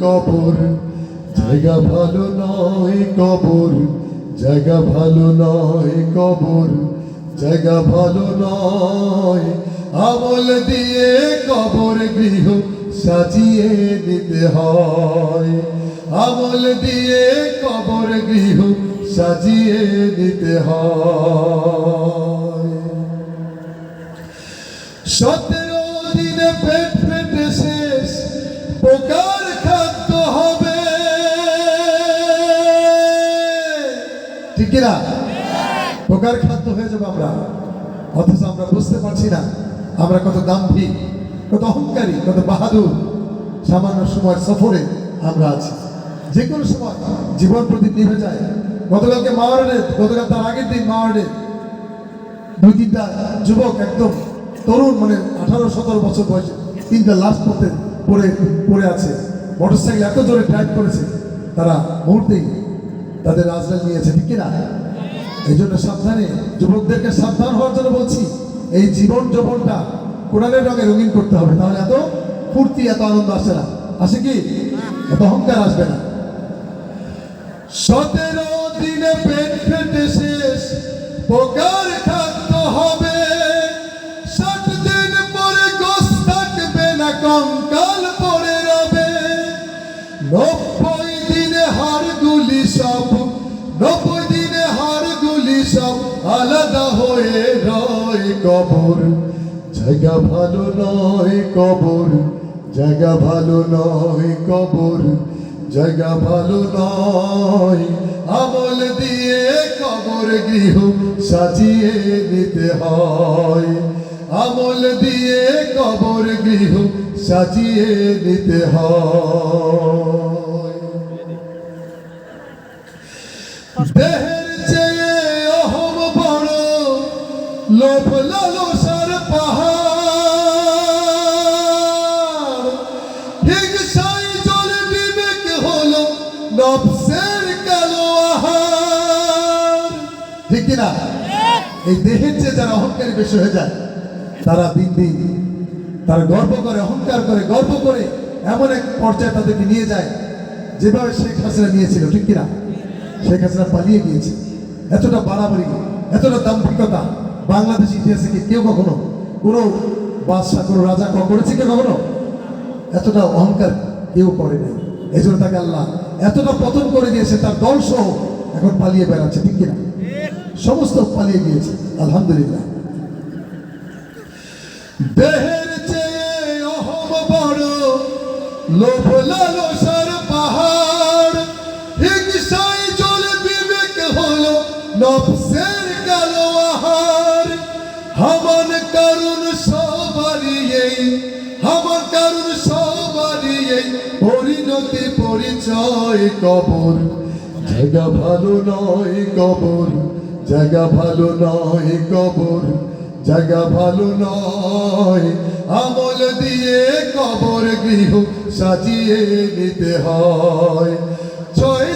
কবর। জায়গা ভালো নয় কবর। জায়গা ভালো নয় কবর। জায়গা ভালো নয়। আমল দিয়ে কবর গৃহ সাজিয়ে নিতে হয়। আমল দিয়ে কবর গৃহ সাজিয়ে নিতে হয়। সতেরো দিনে পেট পোকার খাদ্য হবে। ঠিক পোকার খাদ্য হয়ে যাব আমরা। অথচ আমরা বুঝতে পারছি না, আমরা কত দাম্ভিক কত অহংকারী, কত বাহাদুর। সামান্য সময় সফরে আমরা আছি। যে কোনো সময় জীবন প্রদীপ নিভে যায়। গতকালকে মাওয়ারে গতকাল তার আগের দিন মাওয়ারে দুই, তিনটা যুবক একদম তরুণ মানে আঠারো, সতেরো বছর বয়সে তিনটা লাশ পড়তে পড়ে পড়ে আছে। মোটরসাইকেল এত জোরে ড্রাইভ করেছে, তারা মুহূর্তেই তাদের রাজরাজ নিয়েছে, ঠিক কিনা? এই জন্য সাবধানে, যুবকদেরকে সাবধান হওয়ার জন্য বলছি, এই জীবন যৌবনটা কোরআনের রঙে রঙিন করতে হবে, তাহলে এত ফুর্তি, এত আনন্দ আসে না। আসে কি? এত অহংকার আসবে না। সতেরো দিনে পেট ফেটে শেষ পোকার নব্বই দিনে হাড়গুলি সব, নব্বই দিনে হাড়গুলি সব আলাদা হয়ে রয় কবর। জায়গা ভালো নয় কবর, জায়গা ভালো নয় কবর, জায়গা ভালো নয় আমল দিয়ে কবর গৃহ সাজিয়ে নিতে হয়। আমল দিয়ে কবর গৃহ সাজিয়ে নিতে হয়। দেহের চেয়ে অহম বড় লোভ লালসার পাহাড়। হিংসাই জলে বিবেক হলো নবসের কালো আহার। ঠিক কিনা এই দেহের চেয়ে যারা অহংকারী বেশি হয়ে যায় তারা দিন দিন তারা গর্ব করে অহংকার করে গর্ব করে এমন এক পর্যায়ে তাদেরকে নিয়ে যায় যেভাবে শেখ হাসিনা নিয়েছিল ঠিক কিনা শেখ হাসিনা পালিয়ে গিয়েছে। এতটা বাড়াবাড়ি, এতটা দাম্ভিকতা বাংলাদেশ ইতিহাসে কি কেউ কখনো, কোনো বাদশাহ, কোনো রাজা করেছে কেউ কখনো? এতটা অহংকার কেউ করে নাই। এই জন্য তাকে আল্লাহ এতটা পতন করে দিয়েছে, তার দল সহ এখন পালিয়ে বেড়াচ্ছে, ঠিক কিনা? সমস্ত পালিয়ে গিয়েছে, আলহামদুলিল্লাহ। দেহের চেয়ে অহম বড়, লোভ লালসার নফসের কালো আহার হামান কারণ সবারই হামান কারণ সবারই পরিণতি পরিচয় কবর। জায়গা ভালো নয় কবর, জায়গা ভালো নয় কবর, জায়গা ভালো নয়। আমল দিয়ে কবর গৃহ সাজিয়ে নিতে হয়। ছয়